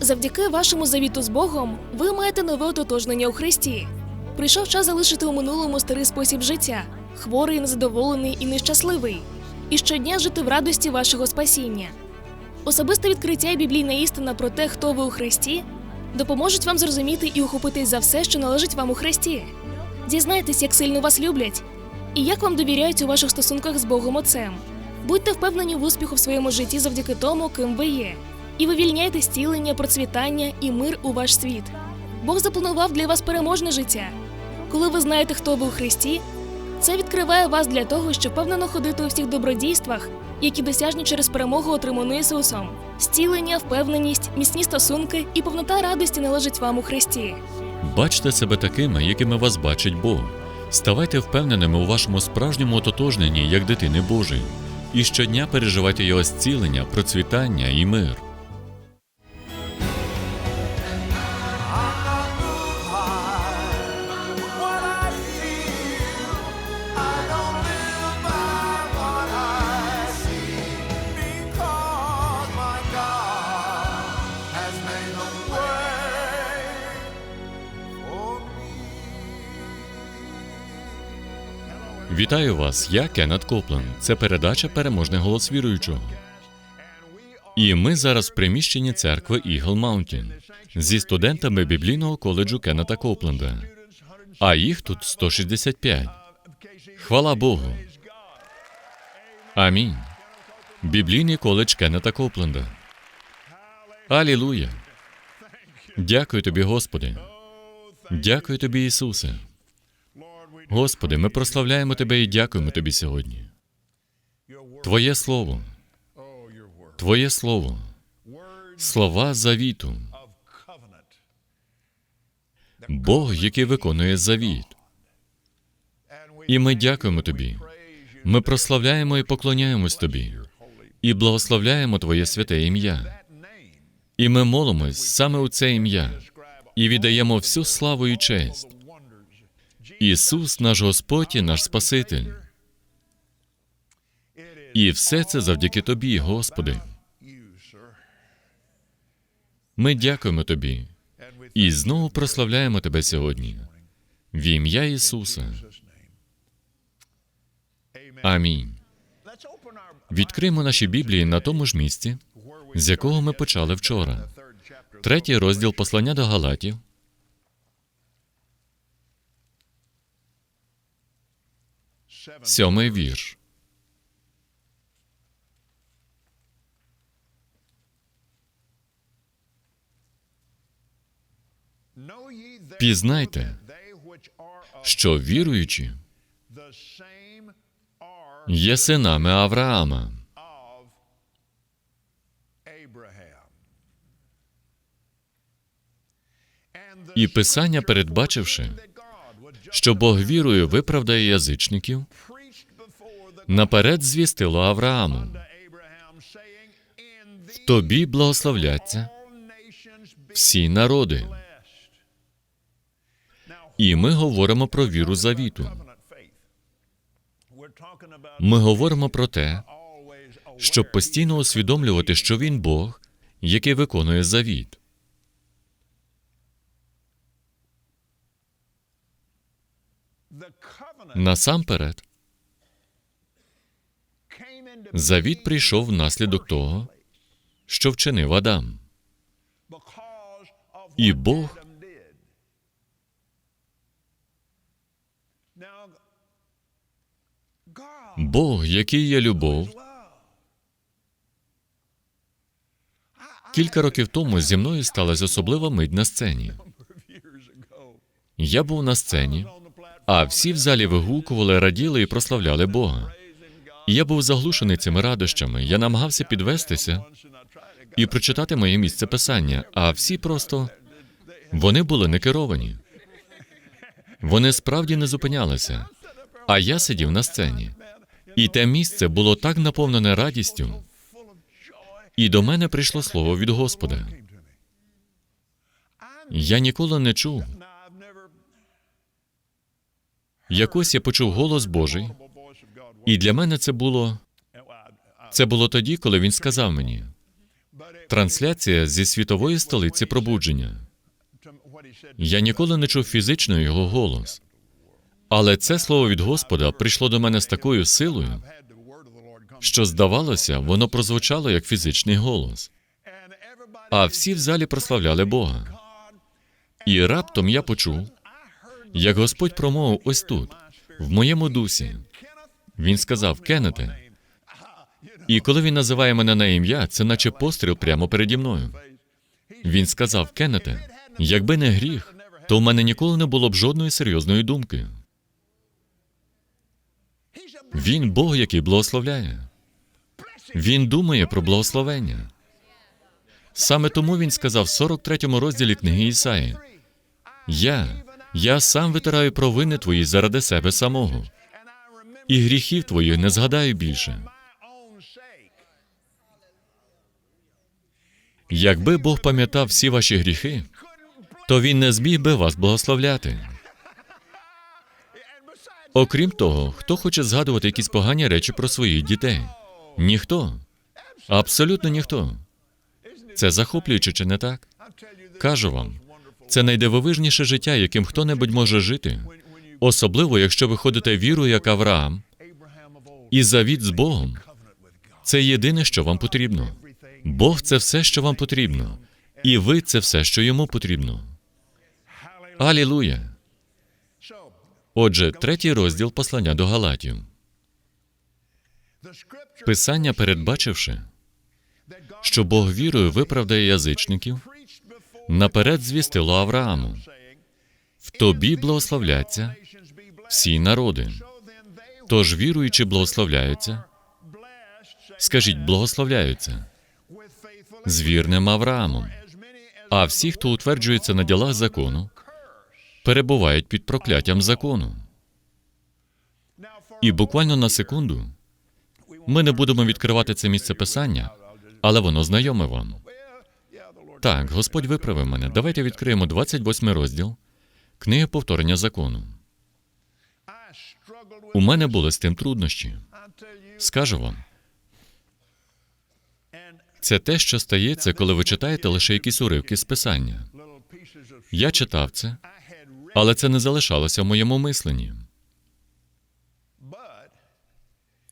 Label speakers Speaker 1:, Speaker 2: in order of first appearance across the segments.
Speaker 1: Завдяки вашому завіту з Богом ви маєте нове ототожнення у Христі. Прийшов час залишити у минулому старий спосіб життя, хворий, незадоволений і нещасливий, і щодня жити в радості вашого спасіння. Особисте відкриття і біблійна істина про те, хто ви у Христі, допоможуть вам зрозуміти і ухопитись за все, що належить вам у Христі. Дізнайтесь, як сильно вас люблять, і як вам довіряють у ваших стосунках з Богом Отцем. Будьте впевнені в успіху в своєму житті завдяки тому, ким ви є, і вивільняйте зцілення, процвітання і мир у ваш світ. Бог запланував для вас переможне життя. Коли ви знаєте, хто ви у Христі, це відкриває вас для того, щоб впевнено ходити у всіх добродійствах, які досяжні через перемогу отриману Ісусом. Зцілення, впевненість, міцні стосунки і повнота радості належить вам у Христі.
Speaker 2: Бачте себе такими, якими вас бачить Бог. Ставайте впевненими у вашому справжньому ототожненні як дитини Божої, і щодня переживайте його зцілення, процвітання і мир. Вітаю вас, я Кеннет Коплен. Це передача Переможний голос віруючого. І ми зараз в приміщенні церкви Eagle Mountain зі студентами біблійного коледжу Кеннета Копленда. А їх тут 165. Хвала Богу. Амінь. Біблійний коледж Кеннета Копленда. Алілуя. Дякую тобі, Господи. Дякую тобі, Ісусе. Господи, ми прославляємо Тебе і дякуємо Тобі сьогодні. Твоє Слово, Твоє Слово, слова завіту, Бог, який виконує завіт. І ми дякуємо Тобі. Ми прославляємо і поклоняємось Тобі, і благословляємо Твоє святе ім'я. І ми молимось саме у це ім'я, і віддаємо всю славу і честь. Ісус, наш Господь і наш Спаситель. І все це завдяки Тобі, Господи. Ми дякуємо Тобі і знову прославляємо Тебе сьогодні. В ім'я Ісуса. Амінь. Відкриємо наші Біблії на тому ж місці, з якого ми почали вчора. Третій розділ послання до Галатів. Сьомий вірш.
Speaker 3: Пізнайте,
Speaker 2: Що віруючі
Speaker 3: є
Speaker 2: синами Авраама.
Speaker 3: І Писання, передбачивши,
Speaker 2: що Бог вірою виправдає язичників, наперед звістило Аврааму.
Speaker 3: в
Speaker 2: Тобі благословляться всі народи. І ми говоримо про віру завіту. Ми говоримо про те, щоб постійно усвідомлювати, що він Бог, який виконує завіт. Насамперед, завіт прийшов внаслідок того, що вчинив Адам. І Бог Бог, який є любов, кілька років тому зі мною сталася особлива мить на сцені. Я був на сцені, а всі в залі вигукували, раділи і прославляли Бога. Я був заглушений цими радощами. Я намагався підвестися і прочитати моє місце писання, а всі просто вони були не керовані. Вони справді не зупинялися. А я сидів на сцені. І те місце було так наповнене радістю, і до мене прийшло слово від Господа. Я ніколи не чув. Якось я почув голос Божий, і для мене це було це було тоді, коли він сказав мені: Трансляція зі світової столиці пробудження. Я ніколи не чув фізично його голос. Але це слово від Господа прийшло до мене з такою силою, що здавалося, воно прозвучало як фізичний голос. А всі в залі прославляли Бога. І раптом я почув, як Господь промовив ось тут, в моєму дусі. Він сказав: Кеннете. І коли він називає мене на ім'я, це наче постріл прямо переді мною. Він сказав: Кеннете, якби не гріх, то в мене ніколи не було б жодної серйозної думки. Він Бог, який благословляє. Він думає про благословення. Саме тому він сказав в 43-му розділі книги Ісаї: Я, я сам витираю провини твої заради себе самого, і гріхів твоїх не згадаю більше. Якби Бог пам'ятав всі ваші гріхи, то він не зміг би вас благословляти. Окрім того, хто хоче згадувати якісь погані речі про своїх дітей? Ніхто. Абсолютно ніхто. Це захоплююче, чи не так? Кажу вам, це найдивовижніше життя, яким хто-небудь може жити, особливо якщо ви ходите вірою, як Авраам, і завіт з Богом. Це єдине, що вам потрібно. Бог це все, що вам потрібно, і ви це все, що йому потрібно. Алілуя! Отже, третій розділ послання до Галатів. Писання, передбачивши, що Бог вірою виправдає язичників, наперед звістило Аврааму. В тобі благословляться всі народи. Тож віруючи благословляються, скажіть, благословляються з вірним Авраамом. А всі, хто утверджується на ділах закону, перебувають під прокляттям закону. І буквально на секунду ми не будемо відкривати це місце писання, але воно знайоме вам. Так, Господь виправив мене. Давайте відкриємо 28 розділ книги повторення закону. У мене були з тим труднощі. Скажу вам, це те, що стається, коли ви читаєте лише якісь уривки з писання. Я читав це, але це не залишалося в моєму мисленні.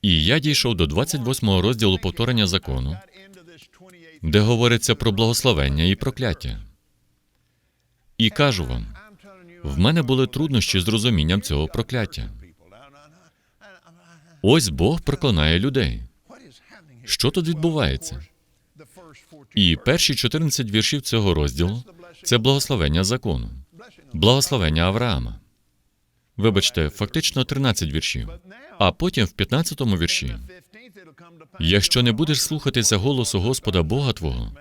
Speaker 2: І я дійшов до 28 розділу повторення закону, де говориться про благословення і прокляття. І кажу вам, в мене були труднощі з розумінням цього прокляття. Ось Бог проклинає людей. Що тут відбувається? І перші 14 віршів цього розділу це благословення закону, благословення Авраама. Вибачте, фактично 13 віршів. А потім в 15-му вірші якщо не будеш слухатися голосу Господа Бога Твого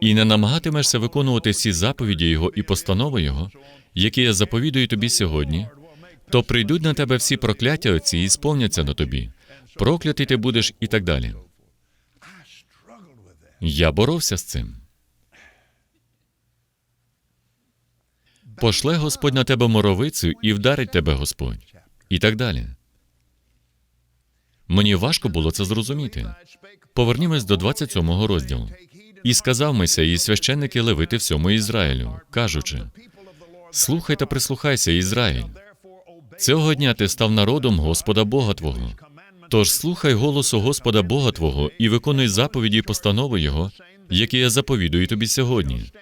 Speaker 2: і не намагатимешся виконувати всі заповіді Його і постанови Його, які я заповідую тобі сьогодні, то прийдуть на тебе всі прокляття оці і сповняться на тобі. Проклятий ти будеш і так далі. Я боровся з цим. Пошле Господь на тебе моровицю і вдарить тебе Господь. І так далі. Мені важко було це зрозуміти. Повернімось до 27-го розділу. І сказав Мойсей і священники левити всьому Ізраїлю, кажучи: Слухай та прислухайся, Ізраїль. Цього дня ти став народом Господа Бога Твого. Тож слухай голосу Господа Бога Твого і виконуй заповіді і постанови Його, які я заповідую тобі сьогодні.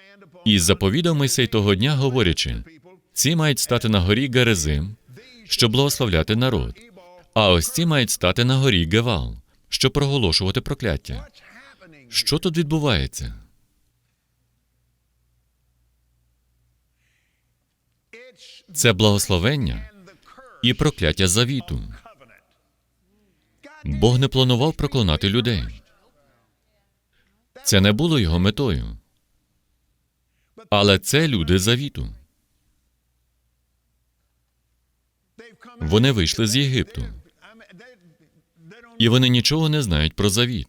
Speaker 2: І заповідав Мойсей того дня, говорячи: ці мають стати на горі Герезим, щоб благословляти народ. А ось ці мають стати на горі Гевал, щоб проголошувати прокляття. Що тут відбувається? Це благословення і прокляття завіту. Бог не планував проклинати людей. Це не було його метою. Але це люди завіту. Вони вийшли з Єгипту, і вони нічого не знають про завіт.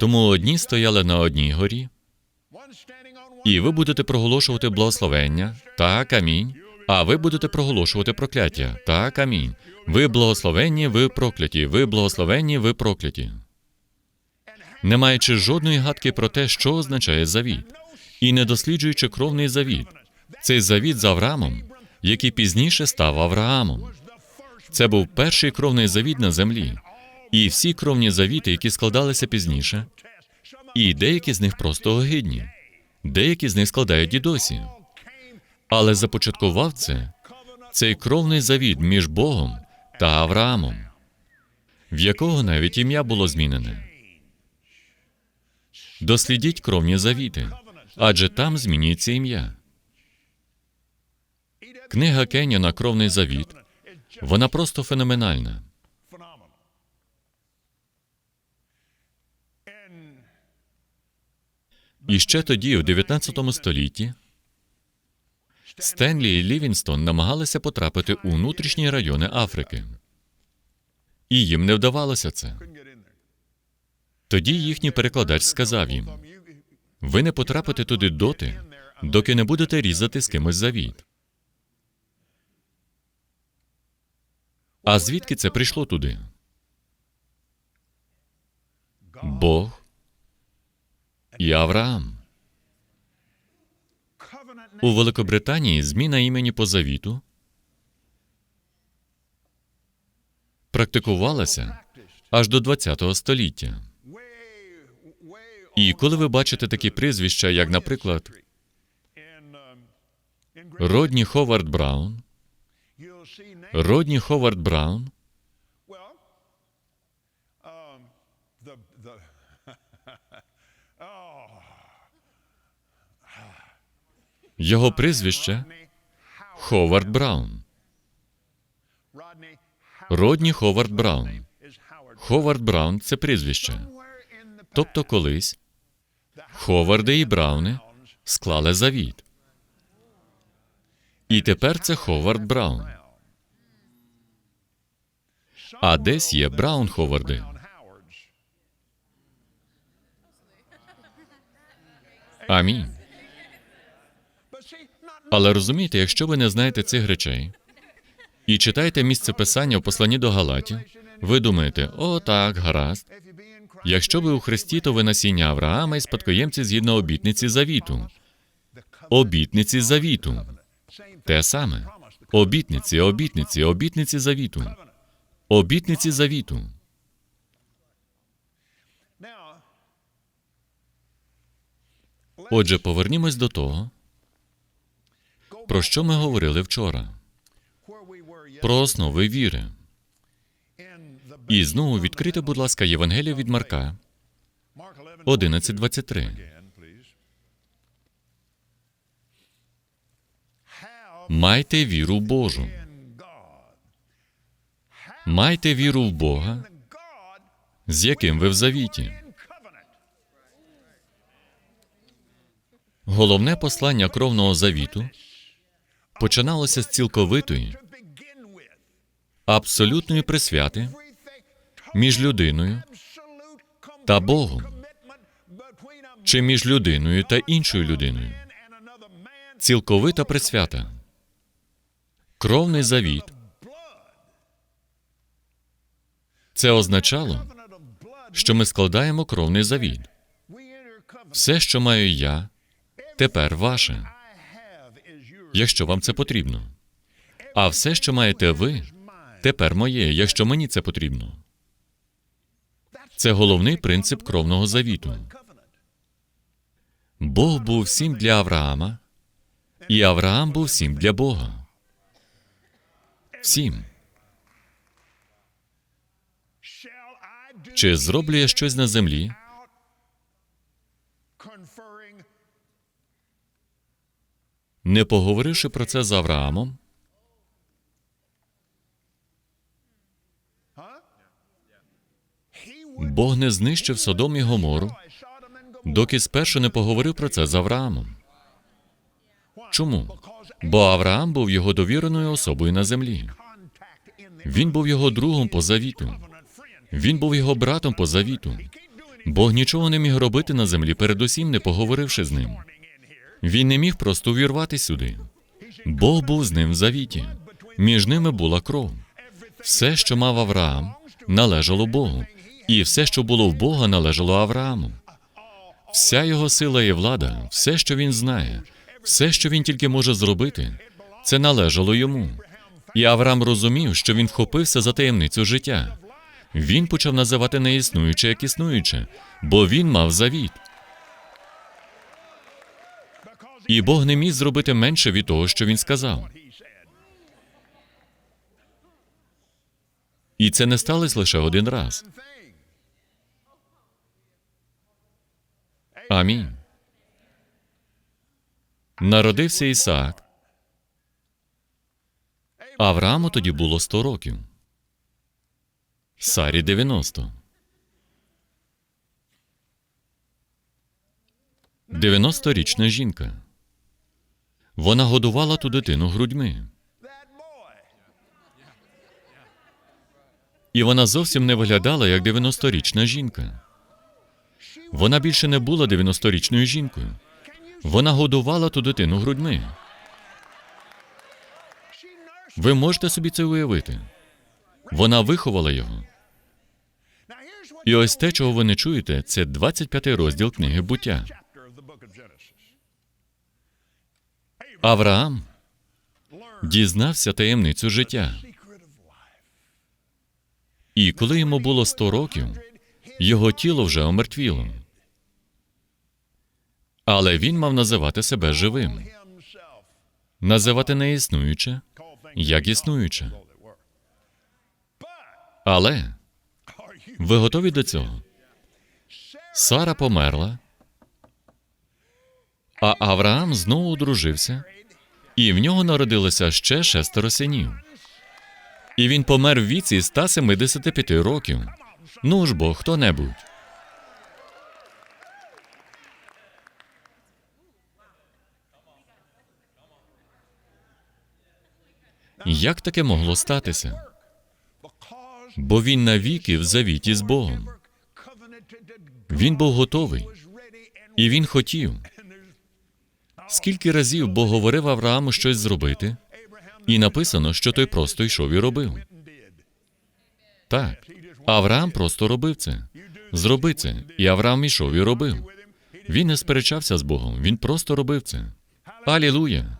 Speaker 2: Тому одні стояли на одній горі, і ви будете проголошувати благословення, так, амінь. А ви будете проголошувати прокляття, так, амінь. Ви благословенні, ви прокляті, ви благословенні, ви прокляті. не маючи жодної гадки про те, що означає завіт, і не досліджуючи кровний завіт. Цей завіт з Авраамом, який пізніше став Авраамом. Це був перший кровний завіт на землі. І всі кровні завіти, які складалися пізніше, і деякі з них просто огидні, деякі з них складають і досі. Але започаткував це цей кровний завіт між Богом та Авраамом, в якого навіть ім'я було змінене. Дослідіть кровні завіти, адже там змінюється ім'я. Книга Кеняна Кровний завіт. Вона просто феноменальна. І ще тоді, в 19 столітті, Стенлі і Лівінстон намагалися потрапити у внутрішні райони Африки. І їм не вдавалося це. Тоді їхній перекладач сказав їм: ви не потрапите туди доти, доки не будете різати з кимось завіт. А звідки це прийшло туди? Бог і Авраам. У Великобританії зміна імені по завіту практикувалася аж до ХХ століття. І коли ви бачите такі прізвища, як, наприклад, Родні Ховард Браун. Родні Ховард Браун,
Speaker 3: um, oh,
Speaker 2: його прізвище Ховард Браун. Родні Ховард Браун. Ховард Браун це прізвище. Тобто колись Ховарди і Брауни склали завіт. І тепер це Ховард Браун. А десь є Браун Ховарди. Амінь. Але розумієте, якщо ви не знаєте цих речей і читаєте місце писання в посланні до Галатів, ви думаєте, о, так, гаразд. Якщо ви у Христі, то ви насіння Авраама і спадкоємці згідно обітниці завіту. Обітниці завіту. Те саме. Обітниці, обітниці, обітниці завіту. Обітниці завіту. Отже, повернімось до того, про що ми говорили вчора, про основи віри. І знову відкрите, будь ласка, Євангелія від Марка
Speaker 3: Mark 11
Speaker 2: 11.23.
Speaker 3: again, please. Have
Speaker 2: Майте віру Божу. Майте віру в Бога, з яким ви в завіті. Головне послання кровного завіту починалося з цілковитої, абсолютної присвяти між людиною та Богом, чи між людиною та іншою людиною. Цілковита присвята. Кровний завіт. Це означало, що ми складаємо кровний завіт. Все, що маю я, тепер ваше, якщо вам це потрібно. А все, що маєте ви, тепер моє, якщо мені це потрібно. Це головний принцип кровного завіту. Бог був всім для Авраама, і Авраам був всім для Бога. Всім. Чи зроблю я щось на землі, не поговоривши про це з Авраамом? Бог не знищив Содом і Гомору, доки спершу не поговорив про це з Авраамом. Чому? Бо Авраам був його довіреною особою на землі. Він був його другом по завіту. Він був його братом по завіту. Бог нічого не міг робити на землі, передусім не поговоривши з ним. Він не міг просто увірвати сюди. Бог був з ним в завіті. Між ними була кров. Все, що мав Авраам, належало Богу. І все, що було в Бога, належало Аврааму. Вся його сила і влада, все, що він знає, все, що він тільки може зробити, це належало йому. І Авраам розумів, що він вхопився за таємницю життя. Він почав називати неіснуюче як існуюче, бо він мав завіт. І Бог не міг зробити менше від того, що він сказав. І це не сталося лише один раз. Амінь. Народився Ісаак. Аврааму тоді було 100 років. Сарі 90. 90-річна жінка. Вона годувала ту дитину грудьми. І вона зовсім не виглядала як 90-річна жінка. Вона більше не була 90-річною жінкою. Вона годувала ту дитину грудьми. Ви можете собі це уявити. Вона виховала його. І ось те, чого ви не чуєте, це 25 розділ книги буття. Авраам дізнався таємницю життя. І коли йому було 100 років, його тіло вже омертвіло. Але він мав називати себе живим, називати неіснуюче як існуюче. Але ви готові до цього? Сара померла, а Авраам знову одружився, і в нього народилося ще шестеро синів. І він помер в віці 175 років. Ну ж бо хто-небудь. Як таке могло статися? Бо він навіки в завіті з Богом. Він був готовий, і він хотів. Скільки разів Бог говорив Аврааму щось зробити, і написано, що той просто йшов і робив. Так, Авраам просто робив це. Зроби це. І Авраам ішов і робив. Він не сперечався з Богом, він просто робив це. Алілуя!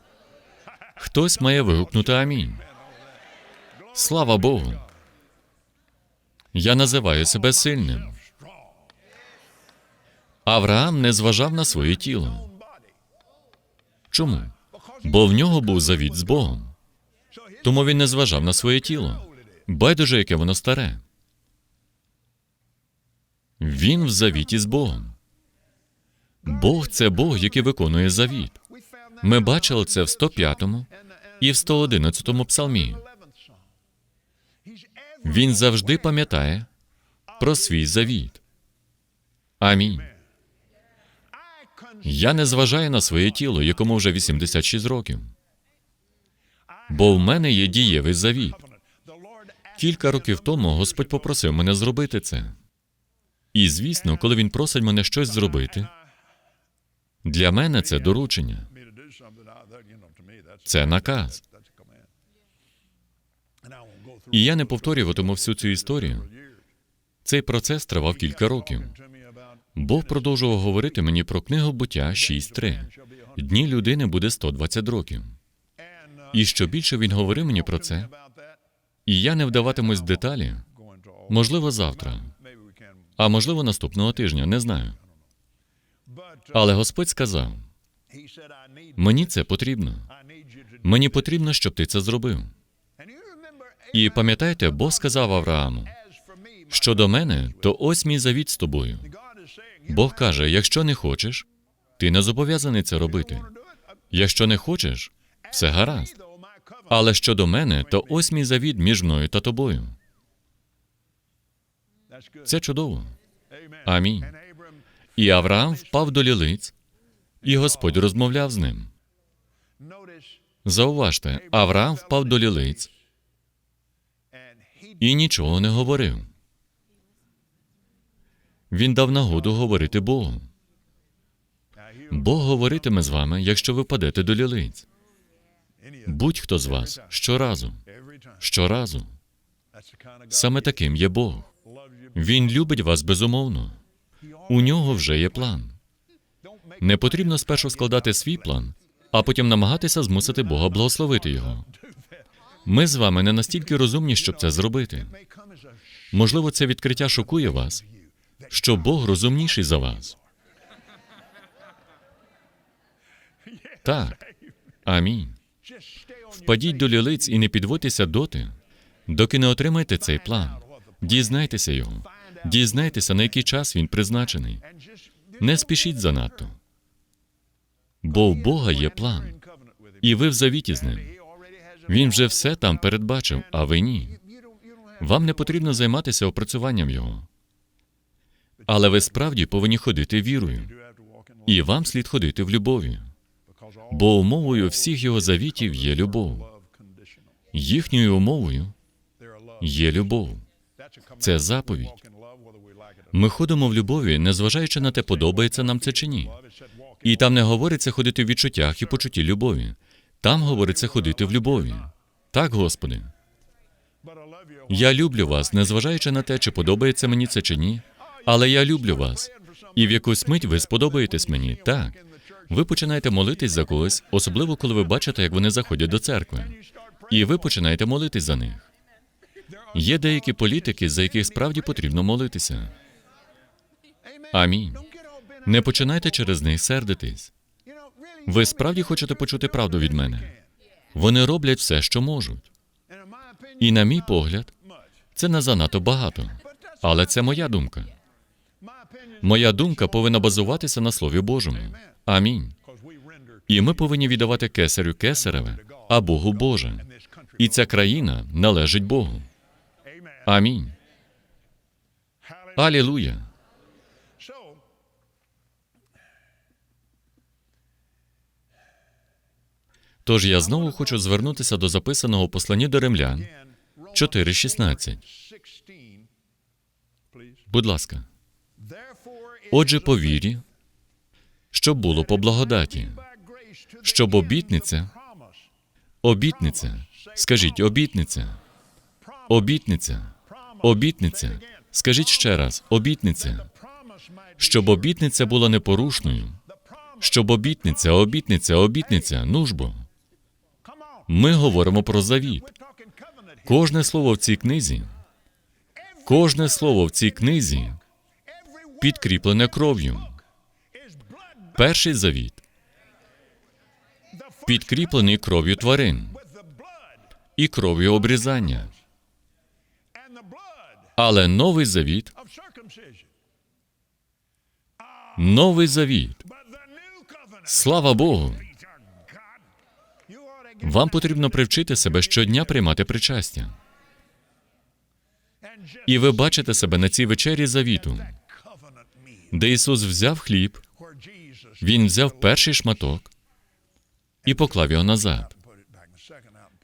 Speaker 2: Хтось має вигукнути амінь. Слава Богу. Я називаю себе сильним. Авраам не зважав на своє тіло. Чому? Бо в нього був завіт з Богом. Тому він не зважав на своє тіло. Байдуже, яке воно старе. Він в завіті з Богом. Бог це Бог, який виконує завіт. Ми бачили це в 105-му і в 111-му псалмі. Він завжди пам'ятає про свій завіт. Амінь. Я не зважаю на своє тіло, якому вже 86 років. Бо в мене є дієвий завіт. Кілька років тому Господь попросив мене зробити це. І звісно, коли він просить мене щось зробити, для мене це доручення, це наказ. І я не повторюватиму всю цю історію. Цей процес тривав кілька років. Бог продовжував говорити мені про книгу буття 6.3. Дні людини буде 120 років. І що більше він говорив мені про це, і я не вдаватимусь в деталі, можливо, завтра, а можливо, наступного тижня, не знаю. Але Господь сказав: мені це потрібно. Мені потрібно, щоб ти це зробив. І пам'ятаєте, Бог сказав Аврааму: щодо мене, то ось мій завіт з тобою. Бог каже: якщо не хочеш, ти не зобов'язаний це робити. Якщо не хочеш, все гаразд. Але щодо мене, то ось мій завіт між мною та тобою. Це чудово. Амінь. І Авраам впав до лілиць, і Господь розмовляв з ним. Зауважте, Авраам впав до лілиць і нічого не говорив. Він дав нагоду говорити Богу. Бог говоритиме з вами, якщо ви падете до лілиць. Будь-хто з вас щоразу, щоразу. Саме таким є Бог. Він любить вас безумовно. У нього вже є план. Не потрібно спершу складати свій план, а потім намагатися змусити Бога благословити його. Ми з вами не настільки розумні, щоб це зробити. Можливо, це відкриття шокує вас, що Бог розумніший за вас. Так. Амінь. Впадіть до лілиць і не підводьтеся доти, доки не отримаєте цей план. Дізнайтеся його. Дізнайтеся, на який час він призначений. Не спішіть занадто. Бо в Бога є план, і ви в завіті з ним. Він вже все там передбачив, а ви ні. Вам не потрібно займатися опрацюванням його. Але ви справді повинні ходити вірою, і вам слід ходити в любові. Бо умовою всіх його завітів є любов. Їхньою умовою є любов. Це заповідь. Ми ходимо в любові, незважаючи на те, подобається нам це чи ні. І там не говориться ходити в відчуттях і почутті любові. Там говориться ходити в любові. Так, Господи. Я люблю вас, незважаючи на те, чи подобається мені це чи ні. Але я люблю вас. І в якусь мить ви сподобаєтесь мені. Так. Ви починаєте молитись за когось, особливо коли ви бачите, як вони заходять до церкви. І ви починаєте молитись за них. Є деякі політики, за яких справді потрібно молитися. Амінь. Не починайте через них сердитись. Ви справді хочете почути правду від мене? Вони роблять все, що можуть. І, на мій погляд, це не занадто багато. Але це моя думка. Моя думка повинна базуватися на Слові Божому. Амінь. І ми повинні віддавати кесарю кесареве, а Богу Боже. І ця країна належить Богу. Амінь. Алілуя. Тож я знову хочу звернутися до записаного у посланні до римлян 4.16. Будь ласка. Отже, по вірі, щоб було по благодаті, щоб обітниця, обітниця, скажіть, обітниця, обітниця, обітниця, скажіть ще раз, обітниця, щоб обітниця була непорушною, щоб обітниця, обітниця, обітниця, ну ж бо. Ми говоримо про завіт. Кожне слово в цій книзі, кожне слово в цій книзі підкріплене кров'ю. Перший завіт підкріплений кров'ю тварин і кров'ю обрізання. Але новий завіт, новий завіт. Слава Богу! Вам потрібно привчити себе щодня приймати причастя. І ви бачите себе на цій вечері завіту, де Ісус взяв хліб, Він взяв перший шматок і поклав його назад.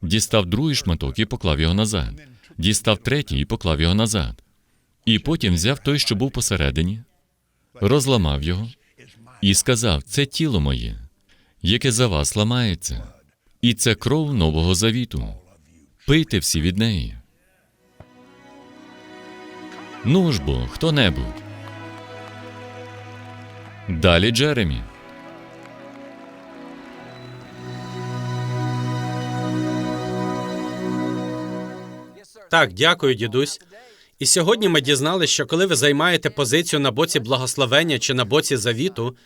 Speaker 2: Дістав другий шматок і поклав його назад. Дістав третій і поклав його назад. І потім взяв той, що був посередині, розламав його і сказав: Це тіло моє, яке за вас ламається. І це кров нового завіту. Пийте всі від неї. Ну ж бо, хто-небудь. Далі Джеремі.
Speaker 4: Так, дякую, дідусь. І сьогодні ми дізналися, що коли ви займаєте позицію на боці благословення чи на боці завіту,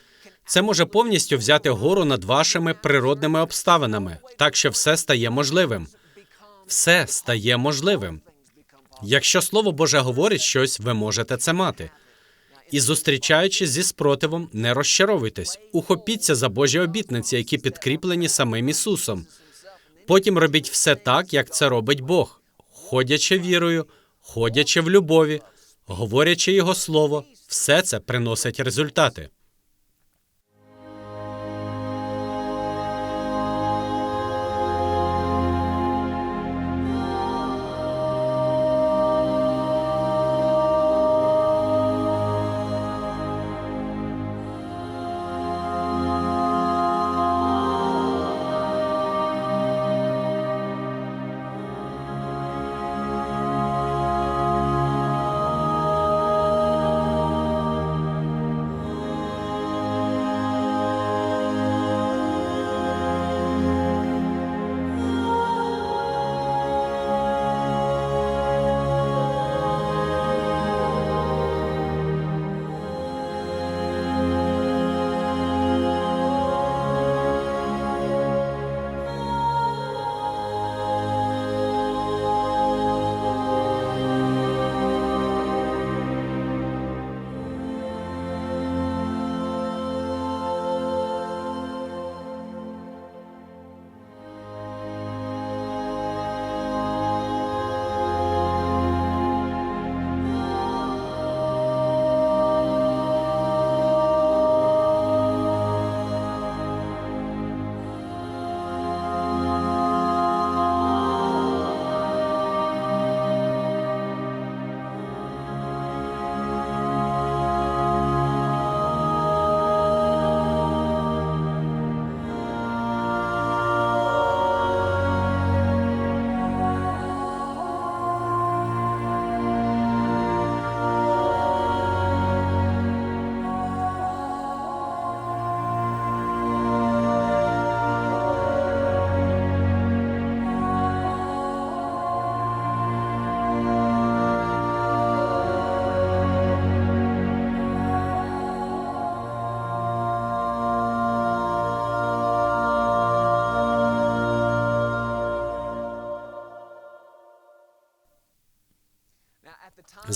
Speaker 4: це може повністю взяти гору над вашими природними обставинами, так що все стає можливим. Все стає можливим. Якщо Слово Боже говорить щось, ви можете це мати. І зустрічаючись зі спротивом, не розчаровуйтесь, ухопіться за Божі обітниці, які підкріплені самим Ісусом. Потім робіть все так, як це робить Бог, ходячи вірою, ходячи в любові, говорячи Його Слово, все це приносить результати.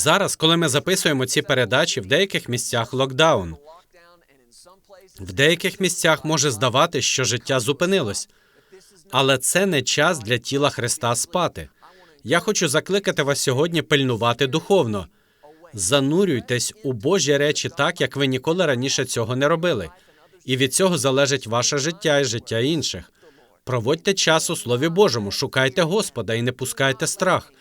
Speaker 4: Зараз, коли ми записуємо ці передачі, в деяких місцях локдаун. В деяких місцях може здавати, що життя зупинилось, але це не час для тіла Христа спати. Я хочу закликати вас сьогодні пильнувати духовно. Занурюйтесь у Божі речі так, як ви ніколи раніше цього не робили. І від цього залежить ваше життя і життя інших. Проводьте час у Слові Божому, шукайте Господа і не пускайте страх.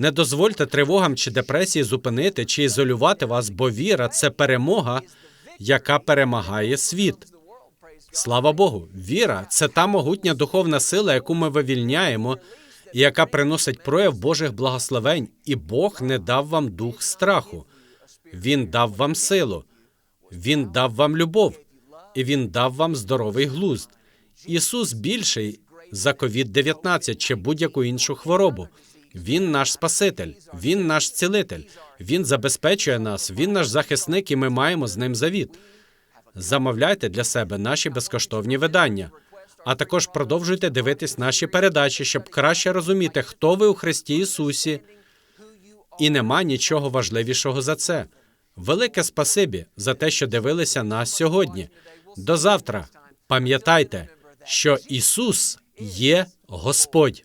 Speaker 4: Не дозвольте тривогам чи депресії зупинити чи ізолювати вас, бо віра це перемога, яка перемагає світ. Слава Богу, віра це та могутня духовна сила, яку ми вивільняємо, і яка приносить прояв Божих благословень, і Бог не дав вам дух страху. Він дав вам силу, Він дав вам любов, і Він дав вам здоровий глузд. Ісус більший за COVID-19 чи будь-яку іншу хворобу. Він наш Спаситель, Він наш цілитель, Він забезпечує нас, Він наш захисник, і ми маємо з ним завіт. Замовляйте для себе наші безкоштовні видання, а також продовжуйте дивитись наші передачі, щоб краще розуміти, хто ви у Христі Ісусі, і нема нічого важливішого за це. Велике спасибі за те, що дивилися нас сьогодні. До завтра. Пам'ятайте, що Ісус є Господь.